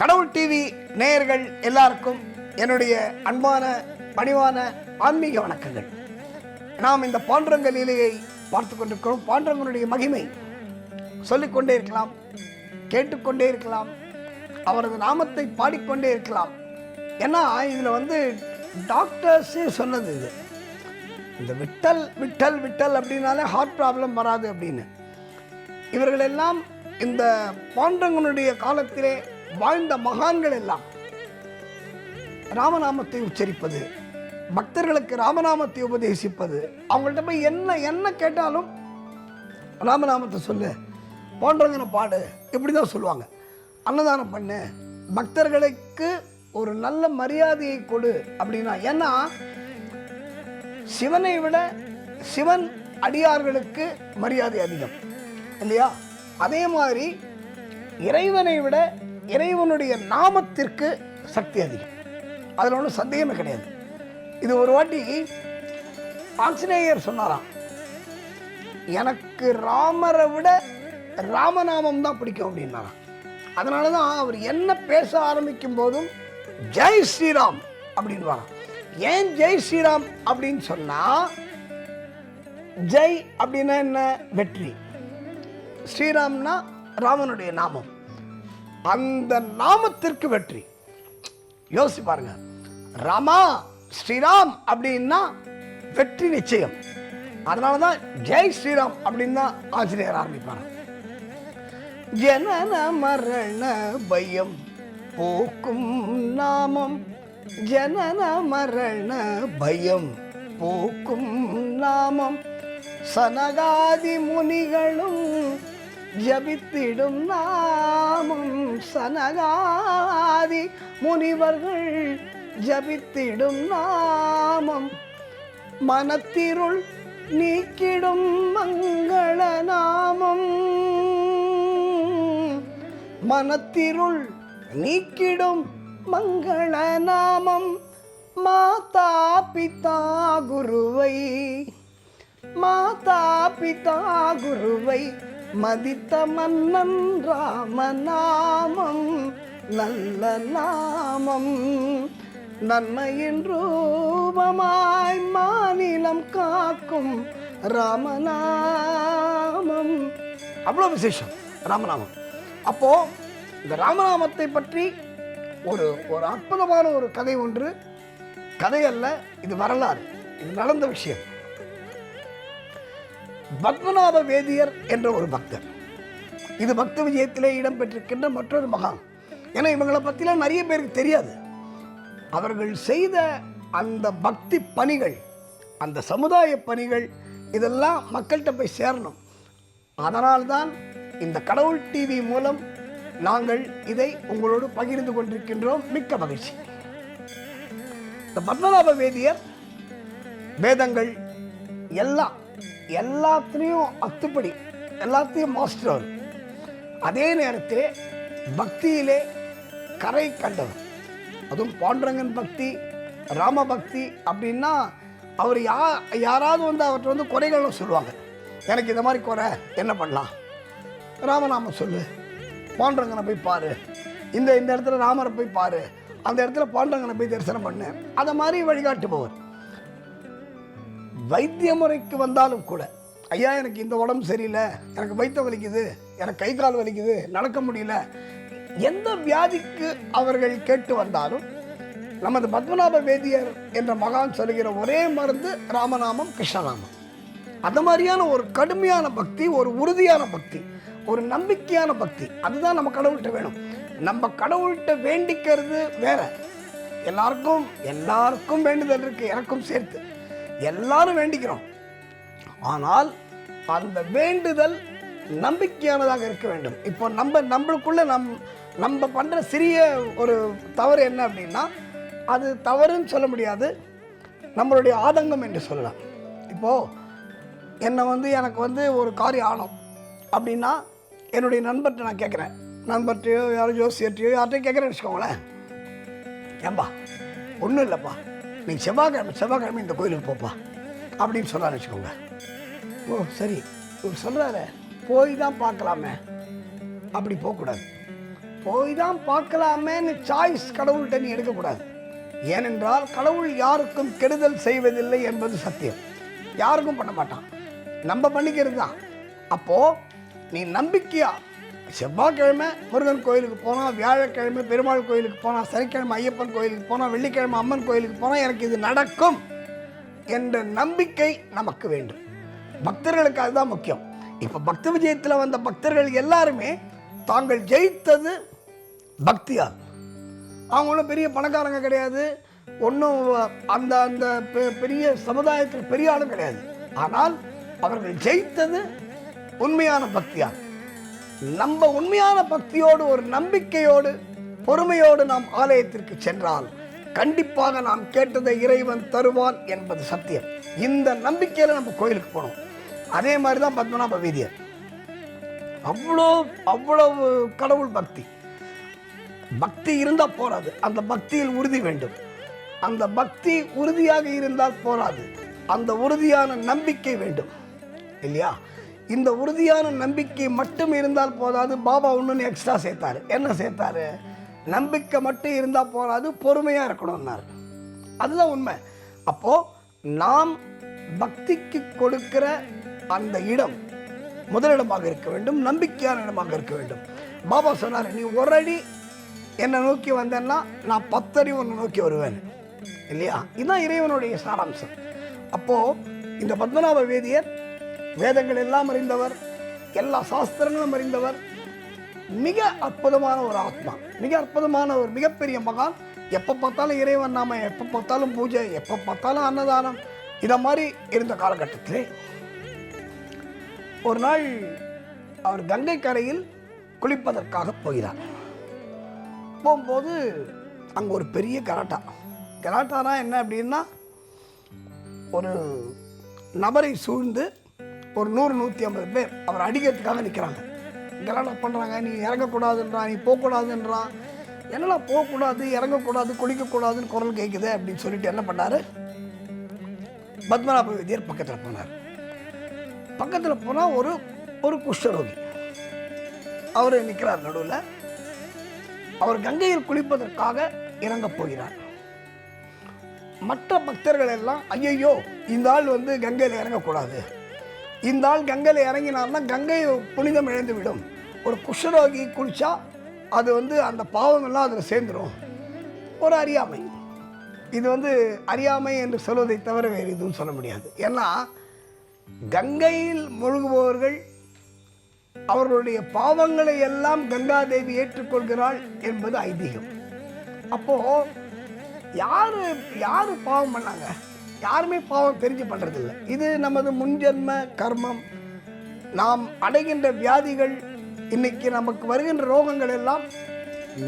கடவுள் டிவி நேயர்கள் எல்லாருக்கும் என்னுடைய அன்பான பணிவான ஆன்மீக வணக்கங்கள். நாம் இந்த பாண்டுரங்க லீலையை பார்த்து கொண்டிருக்கிறோம். பாண்டுரங்கனுடைய மகிமை சொல்லிக்கொண்டே இருக்கலாம் கேட்டுக்கொண்டே இருக்கலாம் அவரது நாமத்தை பாடிக்கொண்டே இருக்கலாம். ஏன்னா இதில் வந்து டாக்டர்ஸே சொன்னது இது. இந்த விட்டல் விட்டல் விட்டல் அப்படின்னாலே ஹார்ட் ப்ராப்ளம் வராது அப்படின்னு. இவர்களெல்லாம் இந்த பாண்டங்கனுடைய காலத்திலே வாழ்ந்த மகான்கள் எல்லாம் ராமநாமத்தை உச்சரிப்பது பக்தர்களுக்கு ராமநாமத்தை உபதேசிப்பது அவங்கள்ட்ட போய் என்ன என்ன கேட்டாலும் ராமநாமத்தை சொல்லு. பாண்டவங்கனை பாடு. இப்படி தான் சொல்லுவாங்க. அன்னதானம் பண்ணு. பக்தர்களுக்கு ஒரு நல்ல மரியாதையை கொடு அப்படின்னா ஏன்னா சிவனை விட சிவன் அடியார்களுக்கு மரியாதை அதிகம். இல்லையா? அதே மாதிரி இறைவனை விட இறைவனுடைய நாமத்திற்கு சக்தி அதிகம். அதில் ஒன்றும் சந்தேகமே கிடையாது. இது ஒரு வாட்டி ஆஞ்சநேயர் சொன்னாராம் எனக்கு ராமரை விட ராமநாமம் தான் பிடிக்கும் அப்படின்னாராம். அதனால தான் அவர் என்ன பேச ஆரம்பிக்கும் போதும் ஜெய் ஸ்ரீராம் அப்படின்வாராம். ஏன் ஜெய் ஸ்ரீராம் அப்படின்னு சொன்னால் ஜெய் அப்படின்னா என்ன? வெற்றி. ஸ்ரீராம்னா ராமனுடைய நாமம். அந்த நாமத்திற்கு வெற்றி. யோசி பாருங்க. ரமா ஸ்ரீராம் அப்படின்னா வெற்றி நிச்சயம். அதனால தான் ஜெய் ஸ்ரீராம் அப்படின்னு தான் ஆசிரியர் ஆரம்பிப்பார். ஜனன மரண பயம் போக்கும் நாமம். ஜனன மரண பயம் போக்கும் நாமம். சனகாதி முனிகளும் ஜபித்திடும் நாமும் சனகாதி முனிவர்கள் ஜபித்திடும் நாமம். மனத்திருள் நீக்கிடும் மங்கள நாமம். மனத்திருள் நீக்கிடும் மங்கள நாமம். மாதா பிதா குருவை. மாதா பிதா குருவை மதித்த மன்னன் ராமநாமம் நல்ல நாமம். நன்மையின் ரூபமாய் மாநிலம் காக்கும் ராமநாமம். அவ்வளோ விசேஷம். ராமநாமம். அப்போ இந்த ராமநாமத்தை பற்றி ஒரு ஒரு அற்புதமான ஒரு கதை ஒன்று. கதை அல்ல இது வரலாறு. இது நடந்த விஷயம். பத்மநாப வேதியர் என்ற ஒரு பக்தர். இது பக்த விஜயத்திலே இடம்பெற்றிருக்கின்ற மற்றொரு மகான். ஏன்னா இவங்களை பற்றிலாம் நிறைய பேருக்கு தெரியாது. அவர்கள் செய்த அந்த பக்தி பணிகள் அந்த சமுதாய பணிகள் இதெல்லாம் மக்கள்கிட்ட போய் சேரணும். அதனால்தான் இந்த கடவுள் டிவி மூலம் நாங்கள் இதை உங்களோடு பகிர்ந்து கொண்டிருக்கின்றோம். மிக்க மகிழ்ச்சி. இந்த பத்மநாப வேதியர் வேதங்கள் எல்லாம் எல்லாத்துலேயும் அத்துப்படி எல்லாத்தையும் மாஸ்டர் அவர். அதே நேரத்தில் பக்தியிலே கரை கண்டவர். அதுவும் பாண்டுரங்கன் பக்தி ராம பக்தி அப்படின்னா அவர் யா யாராவது வந்து அவர்கிட்ட வந்து குறைகளும் சொல்லுவாங்க. எனக்கு இந்த மாதிரி குறை என்ன பண்ணலாம்? ராமநாமம் சொல்லு. பாண்டரங்கனை போய் பாரு. இந்த இந்த இடத்துல ராமரை போய் பாரு. அந்த இடத்துல பாண்டரங்கனை போய் தரிசனம் பண்ணு. அதை மாதிரி வழிகாட்டுபவர். வைத்திய முறைக்கு வந்தாலும் கூட ஐயா எனக்கு இந்த உடம்பு சரியில்லை எனக்கு வைத்த வலிக்குது எனக்கு கை கால் வலிக்குது நடக்க முடியல எந்த வியாதிக்கு அவர்கள் கேட்டு வந்தாலும் நமது பத்மநாப வேதியர் என்ற மகான் சொல்லுகிற ஒரே மருந்து ராமநாமம் கிருஷ்ணநாமம். அந்த மாதிரியான ஒரு கடுமையான பக்தி ஒரு உறுதியான பக்தி ஒரு நம்பிக்கையான பக்தி அதுதான் நம்ம கடவுள்கிட்ட வேணும். நம்ம கடவுள்கிட்ட வேண்டிக்கிறது வேற. எல்லாருக்கும் எல்லாருக்கும் வேண்டுதல் இருக்கு எனக்கும் சேர்த்து. எல்லாரும் வேண்டிக்கிறோம். ஆனால் அந்த வேண்டுதல் நம்பிக்கையானதாக இருக்க வேண்டும். இப்போ நம்ம நம்மளுக்குள்ள நம் நம்ம பண்ணுற சிறிய ஒரு தவறு என்ன அப்படின்னா அது தவறுன்னு சொல்ல முடியாது. நம்மளுடைய ஆதங்கம் என்று சொல்லலாம். இப்போது என்னை வந்து எனக்கு வந்து ஒரு காரியம் ஆகணும் அப்படின்னா என்னுடைய நண்பர்கிட்ட நான் கேட்குறேன். நண்பர்கிட்டையோ யாரோ ஜோசியர்கிட்டயோ யார்கிட்டையும் கேட்குறேன்னு வச்சுக்கோங்களேன். ஏன்பா ஒன்றும் இல்லைப்பா. நீ செவ்வாய்க்கிழமை செவ்வாய்க்கிழமை இந்த கோயிலுக்கு போப்பா. அப்படின்னு சொல்லான்னு வச்சுக்கோங்க. ஓ சரி. இவர் சொல்கிறாரு போய் தான் பார்க்கலாமே. அப்படி போகக்கூடாது. போய் தான் பார்க்கலாமேன்னு சாய்ஸ் கடவுள்கிட்ட நீ எடுக்கக்கூடாது. ஏனென்றால் கடவுள் யாருக்கும் கெடுதல் செய்வதில்லை என்பது சத்தியம். யாருக்கும் பண்ண மாட்டான். நம்ம பண்ணிக்கிறது தான். அப்போது நீ நம்பிக்கையாக செவ்வாய்க்கிழமை முருகன் கோயிலுக்கு போனால் வியாழக்கிழமை பெருமாள் கோயிலுக்கு போனால் சனிக்கிழமை ஐயப்பன் கோயிலுக்கு போனால் வெள்ளிக்கிழமை அம்மன் கோயிலுக்கு போனால் எனக்கு இது நடக்கும் என்ற நம்பிக்கை நமக்கு வேண்டும். பக்தர்களுக்கு அதுதான் முக்கியம். இப்போ பக்த விஜயத்தில் வந்த பக்தர்கள் எல்லாருமே தாங்கள் ஜெயித்தது பக்தியால். அவங்க ஒன்றும் பெரிய பணக்காரங்க கிடையாது. ஒன்றும் அந்த அந்த பெ- பெரிய சமுதாயத்தில் பெரிய ஆளும் கிடையாது. ஆனால் அவர்கள் ஜெயித்தது உண்மையான பக்தியால். நம்ம உண்மையான பக்தியோடு ஒரு நம்பிக்கையோடு பொறுமையோடு நாம் ஆலயத்திற்கு சென்றால் கண்டிப்பாக நாம் கேட்டதை இறைவன் தருவான் என்பது சத்தியம். இந்த நம்பிக்கையில் நம்ம கோயிலுக்கு போகணும் அதே மாதிரி தான் பத்மநாப வீதியர் அவ்வளோ அவ்வளவு கடவுள் பக்தி. பக்தி இருந்தால் போராது அந்த பக்தியில் உறுதி வேண்டும். அந்த பக்தி உறுதியாக இருந்தால் போராது அந்த உறுதியான நம்பிக்கை வேண்டும். இல்லையா? இந்த உறுதியான நம்பிக்கை மட்டும் இருந்தால் போதாது. பாபா ஒன்று எக்ஸ்ட்ரா சேர்த்தாரு. என்ன சேர்த்தாரு? நம்பிக்கை மட்டும் இருந்தால் போதாது பொறுமையாக இருக்கணும்னார். அதுதான் உண்மை. அப்போது நாம் பக்திக்கு கொடுக்கிற அந்த இடம் முதலிடமாக இருக்க வேண்டும் நம்பிக்கையான இடமாக இருக்க வேண்டும். பாபா சொன்னார் நீ ஒரு அடி என்னை நோக்கி வந்தேன்னா நான் பத்தடி ஒன்று நோக்கி வருவேன். இல்லையா? இதுதான் இறைவனுடைய சாராம்சம். அப்போது இந்த பத்மநாப வேதியர் வேதங்கள் எல்லாம் அறிந்தவர் எல்லா சாஸ்திரங்களும் அறிந்தவர். மிக அற்புதமான ஒரு ஆத்மா மிக அற்புதமான ஒரு மிகப்பெரிய மகான். எப்போ பார்த்தாலும் இறைவன் நாம எப்போ பார்த்தாலும் பூஜை எப்போ பார்த்தாலும் அன்னதானம். இதை மாதிரி இருந்த காலகட்டத்திலே ஒரு நாள் அவர் கங்கை கரையில் குளிப்பதற்காக போகிறார். போகும்போது அங்கே ஒரு பெரிய கராட்டா. கராட்டானா என்ன அப்படின்னா ஒரு நபரை சூழ்ந்து ஒரு நூறு நூற்றி ஐம்பது பேர் அவர் அடிக்கிறதுக்காக நிற்கிறாங்க கலாட்டா பண்ணுறாங்க நீ இறங்கக்கூடாதுன்றான் நீ போகக்கூடாதுன்றான் என்னெல்லாம் போகக்கூடாது இறங்கக்கூடாது குளிக்கக்கூடாதுன்னு குரல் கேட்குது அப்படின்னு சொல்லிட்டு என்ன பண்ணார்? பத்மநாப வித்யர் பக்கத்தில் போனார். பக்கத்தில் போனால் ஒரு ஒரு குஷ்டரோகி. அவர் நிற்கிறார் நடுவில். அவர் கங்கையில் குளிப்பதற்காக இறங்கப் போகிறார். மற்ற பக்தர்கள் எல்லாம் ஐயையோ இந்த ஆள் வந்து கங்கையில் இறங்கக்கூடாது. இந்த ஆள் கங்கையில் இறங்கினார்னா கங்கை புனிதம் இழந்து விடும் ஒரு குஷ்டரோகி குளித்தா அது வந்து அந்த பாவங்கள்லாம் அதில் சேர்ந்துடும் ஒரு அறியாமை. இது வந்து அறியாமை என்று சொல்வதை தவிர வேறு எதுவும் சொல்ல முடியாது. ஏன்னா கங்கையில் முழுகுபவர்கள் அவர்களுடைய பாவங்களை எல்லாம் கங்காதேவி ஏற்றுக்கொள்கிறாள் என்பது ஐதீகம். அப்போது யார் யார் பாவம் பண்ணாங்க? யாருமே பாவம் தெரிஞ்சு பண்ணுறதில்ல இது நமது முன்ஜென்ம கர்மம். நாம் அடைகின்ற வியாதிகள் இன்னைக்கு நமக்கு வருகின்ற ரோகங்கள் எல்லாம்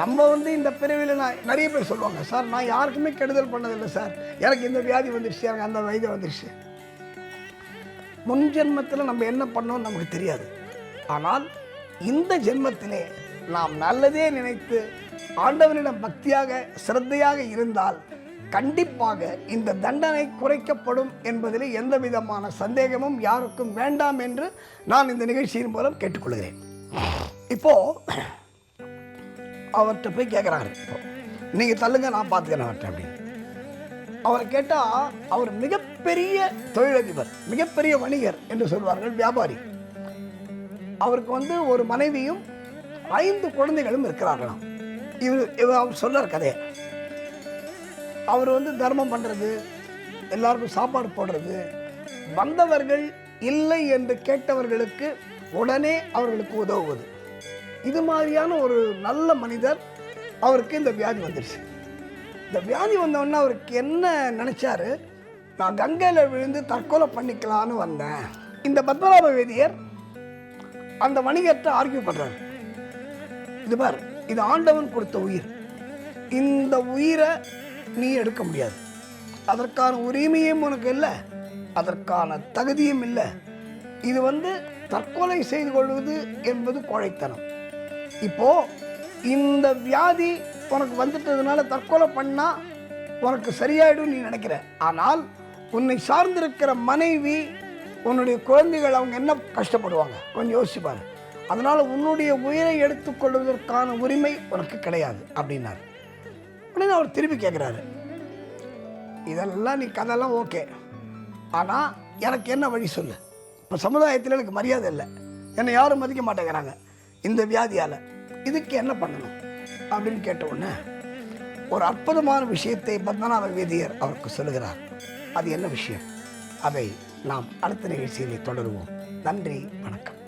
நம்ம வந்து இந்த பிறவியில் நான் நிறைய பேர் சொல்லுவாங்க சார் நான் யாருக்குமே கெடுதல் பண்ணதில்லை சார். எனக்கு இந்த வியாதி வந்துருச்சு எனக்கு அந்த வயது வந்துருச்சு. முன் ஜென்மத்தில் நம்ம என்ன பண்ணோம்னு நமக்கு தெரியாது. ஆனால் இந்த ஜென்மத்திலே நாம் நல்லதே நினைத்து ஆண்டவனிடம் பக்தியாக சிரத்தையாக இருந்தால் கண்டிப்பாக இந்த தண்டனை குறைக்கப்படும் என்பதில் எந்த விதமான சந்தேகமும் யாருக்கும் வேண்டாம் என்று நான் இந்த நிகழ்ச்சியின் மூலம் கேட்டுக்கொள்கிறேன். இப்போ அவர்கிட்ட போய் கேட்குறாரு இப்போ நீங்கள் தள்ளுங்க நான் பார்த்துக்கிறேன் அவர்கிட்ட அப்படின்னு அவரை கேட்டால் அவர் மிகப்பெரிய தொழிலதிபர் மிகப்பெரிய வணிகர் என்று சொல்வார்கள் வியாபாரி. அவருக்கு வந்து ஒரு மனைவியும் ஐந்து குழந்தைகளும் இருக்கிறார்களாம். இவர் இவர் அவர் சொல்கிறார் கதையை. அவர் வந்து தர்மம் பண்ணுறது எல்லாருக்கும் சாப்பாடு போடுறது. வந்தவர்கள் இல்லை என்று கேட்டவர்களுக்கு உடனே அவர்களுக்கு உதவுவது. இது மாதிரியான ஒரு நல்ல மனிதர் அவருக்கு இந்த வியாதி வந்துருச்சு. இந்த வியாதி வந்தவுடனே அவருக்கு என்ன நினச்சாரு? நான் கங்கையில் விழுந்து தற்கொலை பண்ணிக்கலான்னு வந்தேன். இந்த பத்மநாப வேதியர் அந்த வணிகத்தை ஆர்கியூ பண்ணுறாரு இது பார் இது ஆண்டவன் கொடுத்த உயிர். இந்த உயிரை நீ எடுக்க முடியாது. அதற்கான உரிமையும் உனக்கு இல்லை. அதற்கான தகுதியும் இல்லை. இது வந்து தற்கொலை செய்து கொள்வது என்பது கோழைத்தனம். இப்போ இந்த வியாதி உனக்கு வந்துட்டதுனால தற்கொலை பண்ணால் உனக்கு சரியாயிடும் நீ நினைக்கிற. ஆனால் உன்னை சார்ந்திருக்கிற மனைவி உன்னுடைய குழந்தைகள் அவங்க என்ன கஷ்டப்படுவாங்க? கொஞ்சம் யோசிப்பாங்க அதனால் உன்னுடைய உயிரை எடுத்துக்கொள்வதற்கான உரிமை உனக்கு கிடையாது அப்படின்னாரு. அப்படின்னு அவர் திரும்பி கேட்குறாரு இதெல்லாம் நீ கதெல்லாம் ஓகே. ஆனால் எனக்கு என்ன வழி சொல்லு? இப்போ சமுதாயத்தில் எனக்கு மரியாதை இல்லை. என்னை யாரும் மதிக்க மாட்டேங்கிறாங்க. இந்த வியாதியால். இதுக்கு என்ன பண்ணணும்? அப்படின்னு கேட்ட உடனே ஒரு அற்புதமான விஷயத்தை பத்மநாப வேதியர் அவருக்கு சொல்லுகிறார். அது என்ன விஷயம்? அதை நாம் அடுத்த நிகழ்ச்சியிலே தொடருவோம். நன்றி வணக்கம்.